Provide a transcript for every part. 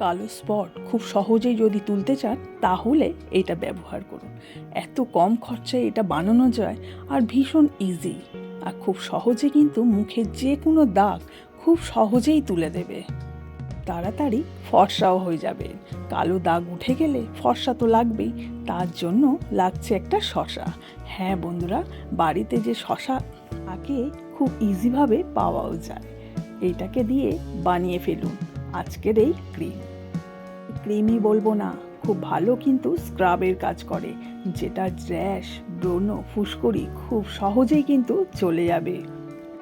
কালো স্পট খুব সহজেই যদি তুলতে চান, তাহলে এটা ব্যবহার করুন। এত কম খরচায় এটা বানানো যায় আর ভীষণ ইজি আর খুব সহজে কিন্তু মুখে যে কোনো দাগ খুব সহজেই তুলে দেবে। তাড়াতাড়ি ফর্সাও হয়ে যাবে। কালো দাগ উঠে গেলে ফর্সা তো লাগবেই, তার জন্য লাগছে একটা শশা। হ্যাঁ বন্ধুরা, বাড়িতে যে শশা থাকে খুব ইজিভাবে পাওয়াও যায়। এইটাকে দিয়ে বানিয়ে ফেলুন। আজকের এই ক্রিম। ক্রিমই বলব না, খুব ভালো কিন্তু স্ক্রাবের কাজ করে, যেটা র্যাশ, ব্রণ, ফুসকুড়ি খুব সহজেই কিন্তু চলে যাবে।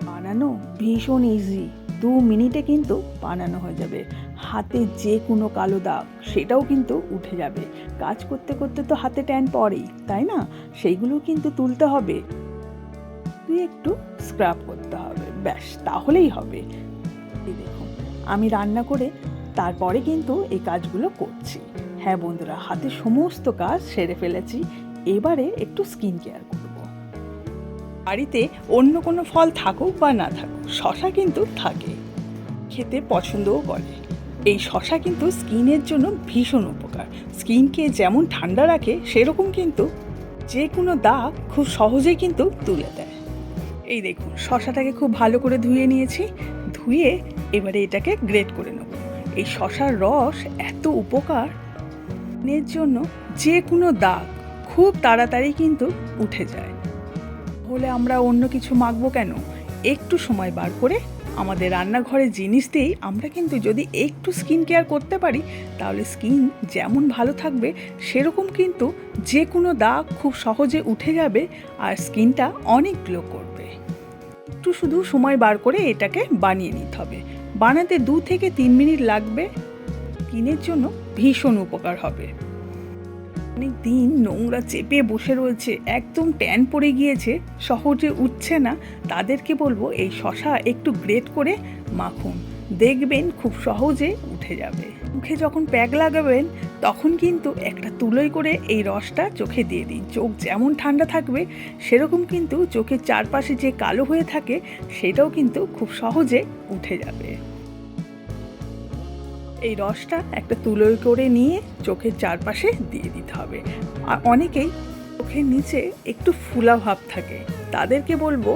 বানানো ভীষণ ইজি দু মিনিটে কিন্তু বানানো হয়ে যাবে। হাতে যে কোনো কালো দাগ, সেটাও কিন্তু উঠে যাবে। কাজ করতে করতে তো হাতে ট্যান পড়েই, তাই না? সেইগুলো কিন্তু তুলতে হবে। তুই একটু স্ক্রাব করতে হবে, ব্যাস, তাহলেই হবে। দেখুন আমি রান্না করে তারপরে কিন্তু এই কাজগুলো করছি। হ্যাঁ বন্ধুরা, হাতে সমস্ত কাজ সেরে ফেলেছি। এবারে একটু স্কিন কেয়ার করব। বাড়িতে অন্য কোনো ফল থাকুক বা না থাকুক, শশা কিন্তু থাকে। খেতে পছন্দও করে। এই শশা কিন্তু স্কিনের জন্য ভীষণ উপকার। স্কিনকে যেমন ঠান্ডা রাখে, সেরকম কিন্তু যে কোনো দাগ খুব সহজেই কিন্তু তুলে দেয়। এই দেখুন, শশাটাকে খুব ভালো করে ধুয়ে নিয়েছি। ধুয়ে এবারে এটাকে গ্রেট করে নেব। এই শশার রস এত উপকার, এর জন্য যে কোনো দাগ খুব তাড়াতাড়ি কিন্তু উঠে যায়। হলে আমরা অন্য কিছু মাখবো কেন? একটু সময় বার করে আমাদের রান্নাঘরের জিনিস দিয়েই আমরা কিন্তু যদি একটু স্কিন কেয়ার করতে পারি, তাহলে স্কিন যেমন ভালো থাকবে, সেরকম কিন্তু যে কোনো দাগ খুব সহজে উঠে যাবে আর স্কিনটা অনেক গ্লো করবে। একটু শুধু সময় বার করে এটাকে বানিয়ে নিতে হবে। বানাতে দু থেকে তিন মিনিট লাগবে। স্কিনের জন্য ভীষণ উপকার হবে। অনেক দিন নোংরা চেপে বসে রয়েছে, একদম ট্যান পড়ে গিয়েছে সহজে উঠছে না, তাদেরকে বলব এই শশা একটু গ্রেট করে মাখুন। দেখবেন খুব সহজে উঠে যাবে। মুখে যখন প্যাক লাগাবেন, তখন কিন্তু একটা তুলোই করে এই রসটা চোখে দিয়ে দিন। চোখ যেমন ঠান্ডা থাকবে, সেরকম কিন্তু চোখের চারপাশে যে কালো হয়ে থাকে, সেটাও কিন্তু খুব সহজে উঠে যাবে। এই রসটা একটা তুলোয় করে নিয়ে চোখের চারপাশে দিয়ে দিতে হবে। আর অনেকেই চোখের নিচে একটু ফুলা ভাব থাকে। তাদেরকে বলব,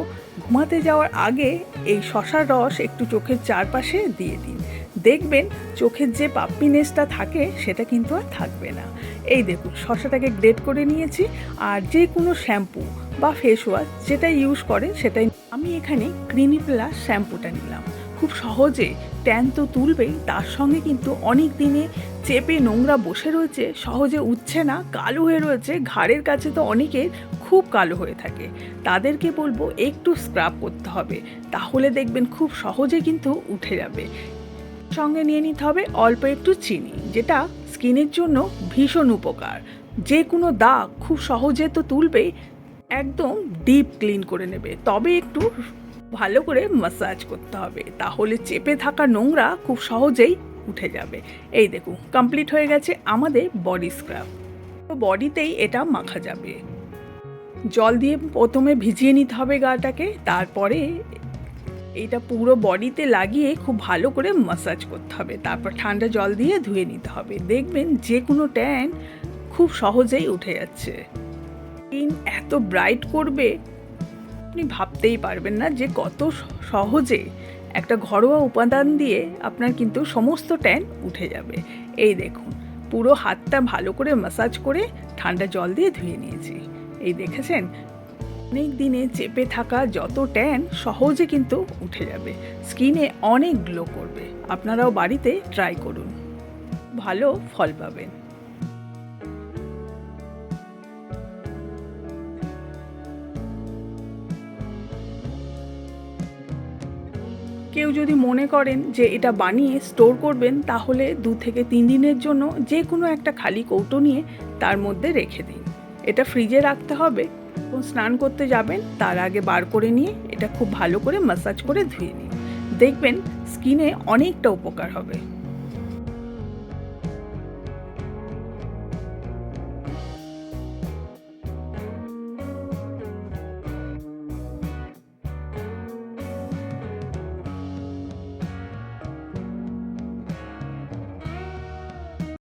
ঘুমাতে যাওয়ার আগে এই শশার রস একটু চোখের চারপাশে দিয়ে দিন। দেখবেন চোখের যে পাপ্পিনেসটা থাকে, সেটা কিন্তু আর থাকবে না। এই দেখুন, শশাটাকে গ্রেট করে নিয়েছি। আর যে কোনো শ্যাম্পু বা ফেস ওয়াশ যেটা ইউজ করে সেটাই আমি এখানে ক্রিমি প্লাস শ্যাম্পুটা নিলাম। খুব সহজে ট্যান তো তুলবেই তার সঙ্গে কিন্তু অনেক দিনে চেপে নোংরা বসে রয়েছে, সহজে উঠছে না, কালো হয়ে রয়েছে, ঘাড়ের কাছে তো অনেকের খুব কালো হয়ে থাকে। তাদেরকে বলব একটু স্ক্রাব করতে হবে, তাহলে দেখবেন খুব সহজে কিন্তু উঠে যাবে। সঙ্গে নিয়ে নিতে হবে অল্প একটু চিনি, যেটা স্কিনের জন্য ভীষণ উপকার। যে কোনো দাগ খুব সহজে তো তুলবেই একদম ডিপ ক্লিন করে নেবে। তবে একটু ভালো করে মাসাজ করতে হবে। তাহলে চেপে থাকা নোংরা খুব সহজেই উঠে যাবে। এই দেখুন কমপ্লিট হয়ে গেছে আমাদের বডি স্ক্রাব তো বডিতেই এটা মাখা যাবে। জল দিয়ে প্রথমে ভিজিয়ে নিতে হবে গাটাকে, তারপরে এটা পুরো বডিতে লাগিয়ে খুব ভালো করে মাসাজ করতে হবে। তারপর ঠান্ডা জল দিয়ে ধুয়ে নিতে হবে। দেখবেন যে কোনো ট্যান খুব সহজেই উঠে যাচ্ছে। স্কিন এত ব্রাইট করবে, আপনি ভাবতেই পারবেন না যে কত সহজে একটা ঘরোয়া উপাদান দিয়ে আপনার কিন্তু সমস্ত ট্যান উঠে যাবে। এই দেখুন, পুরো হাতটা ভালো করে মাসাজ করে ঠান্ডা জল দিয়ে ধুয়ে নিয়েছি। এই দেখেছেন? অনেক দিনে চেপে থাকা যত ট্যান সহজে কিন্তু উঠে যাবে। স্কিনে অনেক গ্লো করবে। আপনারাও বাড়িতে ট্রাই করুন। ভালো ফল পাবেন। কেউ যদি মনে করেন যে এটা বানিয়ে স্টোর করবেন, তাহলে দু থেকে তিন দিনের জন্য যে কোনো একটা খালি কৌটো নিয়ে তার মধ্যে রেখে দিন। এটা ফ্রিজে রাখতে হবে। এবং স্নান করতে যাবেন, তার আগে বার করে নিয়ে এটা খুব ভালো করে মাসাজ করে ধুয়ে নিন। দেখবেন স্কিনে অনেকটা উপকার হবে।